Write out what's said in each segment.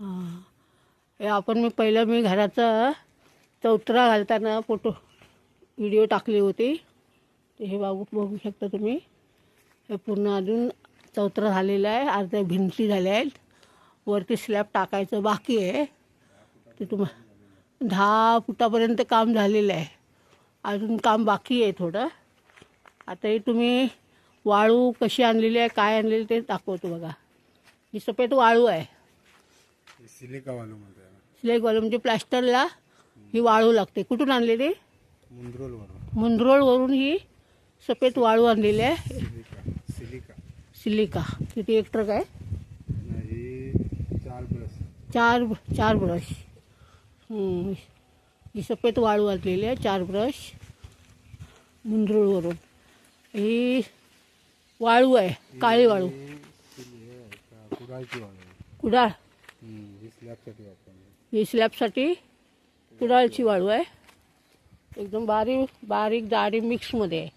हां. हे आपण मी पहिलं मी घराचा चौतरा घालताना फोटो व्हिडिओ टाकली होती. ते हे बघू बघू शकता तुम्ही. हे पूर्ण अजून चौतरा झालेला आहे अर्ध्या भिंती झाल्या आहेत. वरती स्लॅब टाकायचं बाकी आहे. ते तुम दहा फुटापर्यंत काम झालेलं आहे. अजून काम बाकी आहे थोडं. आता हे तुम्ही वाळू कशी आणलेली आहे काय आणलेली ते दाखवतो बघा. ही सफेद वाळू आहे. सिलिका वालू वाळू म्हणजे प्लॅस्टरला ही वाळू लागते. कुठून आणलेली मुंद्रोल वरून मुंद्रोळवरून ही सफेद वाळू आणलेली आहे. सिलिका. सिलिका. सिलिका. किती एक ट्रक आहे चार प्लस चार चार ब्रश. हम्म. ही सफेद वाळू आणलेली आहे चार ब्रश. मुंद्रोळवरून ही वाळू आहे काळी वाळू. कुडाळची वालू आहे. कुडाळ. हम्म, ही स्लॅबसाठी कुडाळची वाळू आहे. एकदम बारीक बारीक जाडी मिक्समध्ये आहे.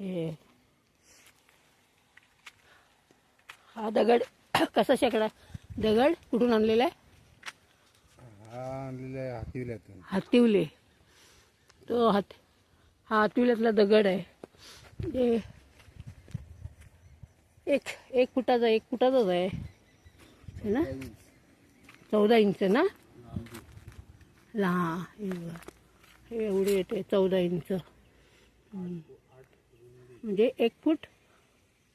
हे. हा. दगड कसा शेकडा? दगड कुठून आणलेला आहे? हातिवले. तो हात हा हातिवल्यातला दगड आहे. एक एक फुटाचा एक फुटाचाच आहे. है ना? चौदा इंच ना? ला हे. हे एवढी येते चौदा इंच. म्हणजे एक फूट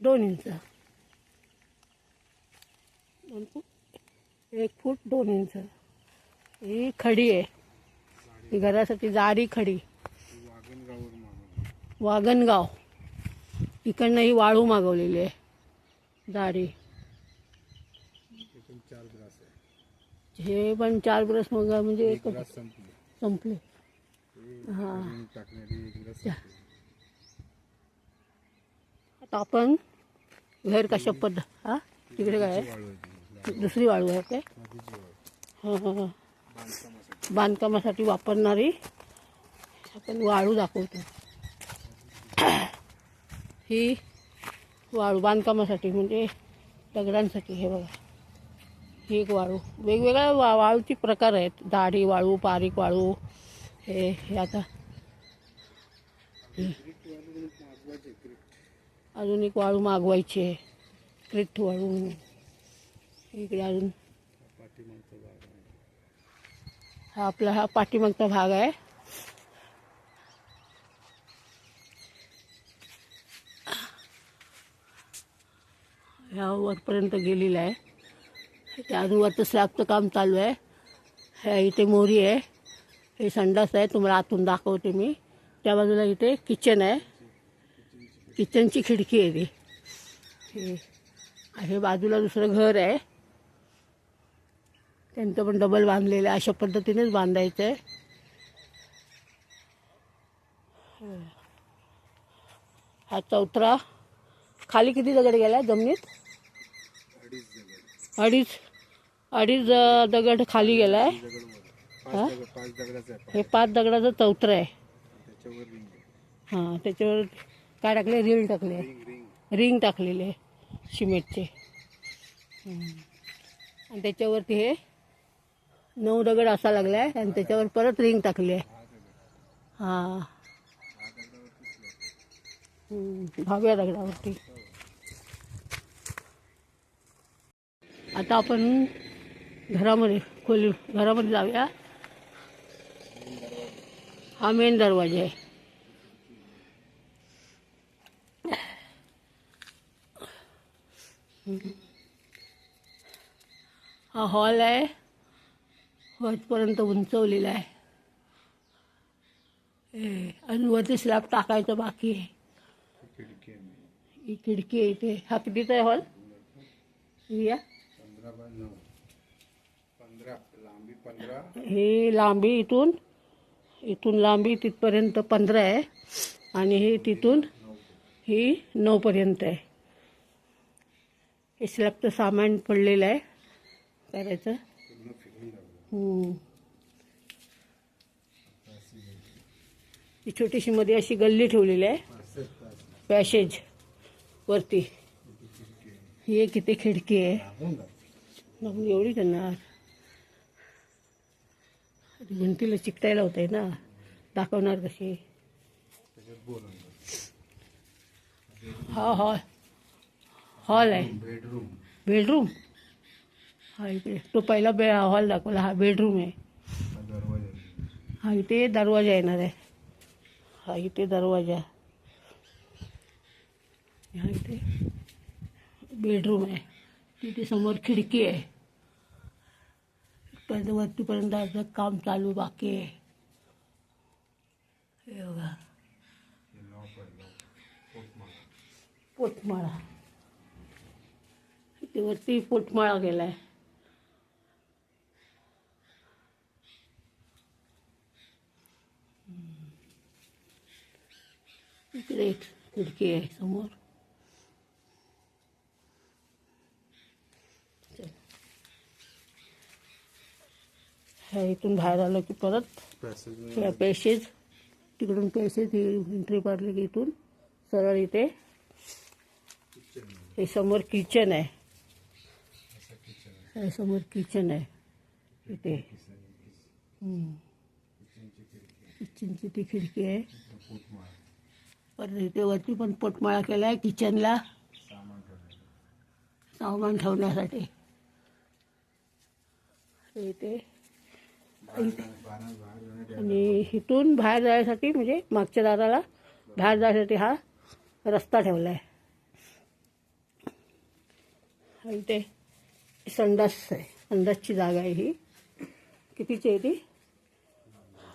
दोन इंच. दोन फूट एक फूट दोन इंच. ही खडी आहे. ही घरासाठी जाडी खडी. वागणगाव. इकडनं ही वाळू मागवलेली आहे. आहे. हे पण चार ब्रश मग म्हणजे एक संपली. हे. आता आपण घर कशा पद्धत हा? तिकडे काय आहे? वाळू आहे ती. दुसरी वाळू आहे काय? हां हां हां. बांधकामासाठी. वापरणारी आपण वाळू दाखवतो. ही वाळू बांधकामासाठी म्हणजे दगडांसाठी हे बघा. ही एक वाळू. वेगवेगळ्या वा वाळूचे प्रकार आहेत. दाढी वाळू पारीक वाळू हे हे आता. अजून एक वाळू मागवायची आहे. क्रिट वाळू म्हणून. इकडे अजून. हा आपला हा पाठीमागचा भाग आहे. ह्या वरपर्यंत गेलेला आहे. त्या अजून स्लॅबचं काम चालू आहे. ह्या इथे मोरी आहे. हे संडास आहे. तुम्हाला आतून दाखवते मी. त्या बाजूला इथे किचन आहे. किचनची खिडकी आहे ती. हे हे बाजूला दुसरं घर आहे. त्यांचं पण डबल बांधलेलं आहे. अशा पद्धतीनेच बांधायचं आहे. हा चौथरा. खाली किती दगड गेला जमिनीत? अडीच. अडीच दगड खाली गेलाय. आहे हे पाच दगडाचं चौत्र आहे. हां त्याच्यावर काय टाकले रिंग टाकले रिंग रिंग टाकलेले सिमेंटचे. आणि त्याच्यावरती हे नऊ दगड असा लागला आहे आणि त्याच्यावर परत रिंग टाकली आहे. हां. हम्म, दगडावरती. आता आपण घरामध्ये खोली घरामध्ये जाऊया. हा मेन दरवाजा आहे. हा हॉल आहे. वरपर्यंत उंचवलेला आहे. आणि वरती स्लॅब टाकायचं बाकी आहे. ही खिडकी आहे. इथे. हा कितीचा आहे हॉल या पंधरा बाय नऊ पंधरा लांबी पंधरा. हे लांबी इथून इथून लांबी तिथपर्यंत पंधरा आहे. आणि हे तिथून ही नऊपर्यंत आहे. हे स्लॅबचं सामान पडलेलं आहे. करायचं. ही छोटीशी मध्ये अशी गल्ली ठेवलेली आहे. पॅसेज वरती. हे किती खिडकी आहे. मग एवढी करणार भिंतीला चिकटायला होते ना. दाखवणार कशी. हा हॉल हॉल आहे. बेडरूम बेडरूम हा इकडे. तो पहिला बे हॉल दाखवला. हा बेडरूम आहे. हा हा इथे दरवाजा येणार आहे. हा इथे दरवाजा. हा इथे बेडरूम आहे. तिथे समोर खिडकी आहे. इथपर्यंत वरतीपर्यंत असं काम चालू बाकी आहे. हे बघा. पोटमाळा. पोटमाळा इथे वरती पोटमाळा गेला आहे इकडे एक खिडकी आहे समोर. ह्या इथून बाहेर आलो की परत पॅसेज या तिकडून पेशेज ही एंट्री मारली की इथून सरळ इथे. हे समोर किचन आहे. हे समोर किचन आहे. इथे. किचनची ती खिडकी आहे. परत इथे वरती पण पोटमाळा केला आहे किचनला सामान ठेवण्यासाठी. इथे. आणि इथून बाहेर जाण्यासाठी म्हणजे मागच्या दाराला बाहेर जाण्यासाठी हा रस्ता ठेवला आहे. हा इथे संडास आहे. संडासची जागा आहे ही. कितीची आहे ती?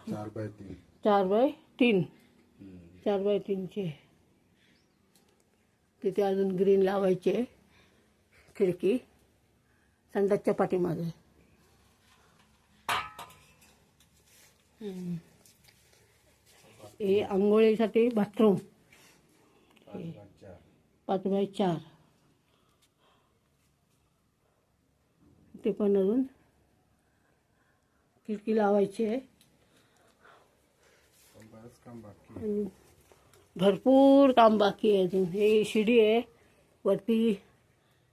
चार बाय तीन. चार बाय तीन. चार बाय तीनची तिथे अजून ग्रीन लावायची आहे. खिडकी. संडासच्या पाठीमागे. हे आंघोळीसाठी बाथरूम पाच बाय चार. ते पण अजून खिडकी लावायची आहे. भरपूर काम बाकी आहे अजून. हे शिडी आहे. वरती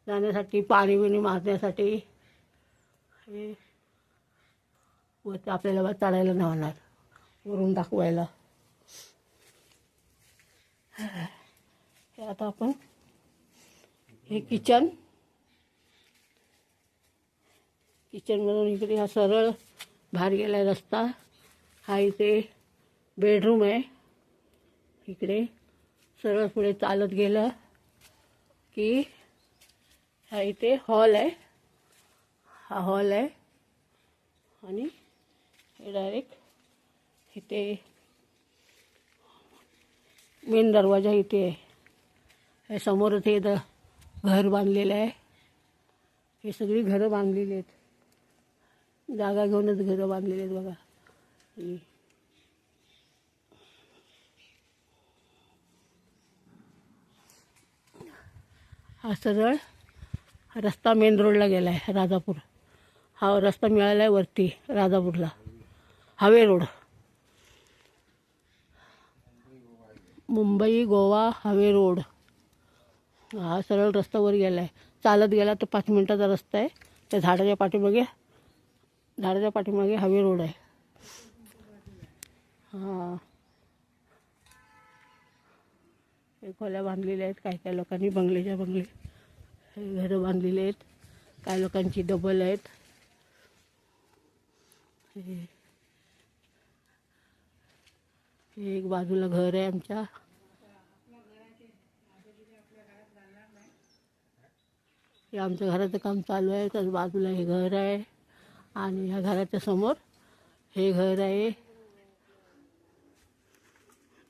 जाण्यासाठी पाणी बिणी मारण्यासाठी हे वरती आपल्याला चढायला नव्हणार वरून दाखवायला. हे आता आपण हे किचन किचनमधून इकडे हा सरळ बाहेर गेला रस्ता. हा इथे बेडरूम आहे. इकडे सरळ पुढे चालत गेलं की हा इथे हॉल आहे. हा हॉल आहे. आणि हे डायरेक्ट इथे मेन दरवाजा इथे आहे. हे समोरच हे द घर बांधलेलं आहे. हे सगळी घरं बांधलेली आहेत. जागा घेऊनच घरं बांधलेली आहेत बघा. हा. सरळ रस्ता मेन रोडला गेला आहे राजापूर. हा रस्ता मिळाला आहे वरती राजापूरला. हवे रोड. मुंबई गोवा हवे रोड. हा सरळ रस्त्यावर गेला आहे चालत गेला तर पाच मिनटाचा रस्ता आहे. त्या झाडाच्या पाठीमागे झाडाच्या पाठीमागे हवे रोड आहे. हां. हे खोल्या बांधलेल्या आहेत. काही काही लोकांनी बंगलेच्या बंगले हे घरं बांधलेली आहेत. काही लोकांची डबल आहेत. हे एक बाजूला घर आहे आमच्या. हे आमच्या घराचं काम चालू आहे त्याच बाजूला हे घर आहे. आणि ह्या घराच्या समोर हे घर आहे.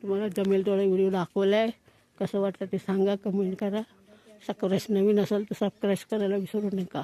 तुम्हाला जमेल तेवढा व्हिडिओ दाखवला आहे कसं वाटलं ते सांगा कमेंट करा. सबस्क्राईब नवीन असेल तर सबस्क्राईब करायला विसरू नका.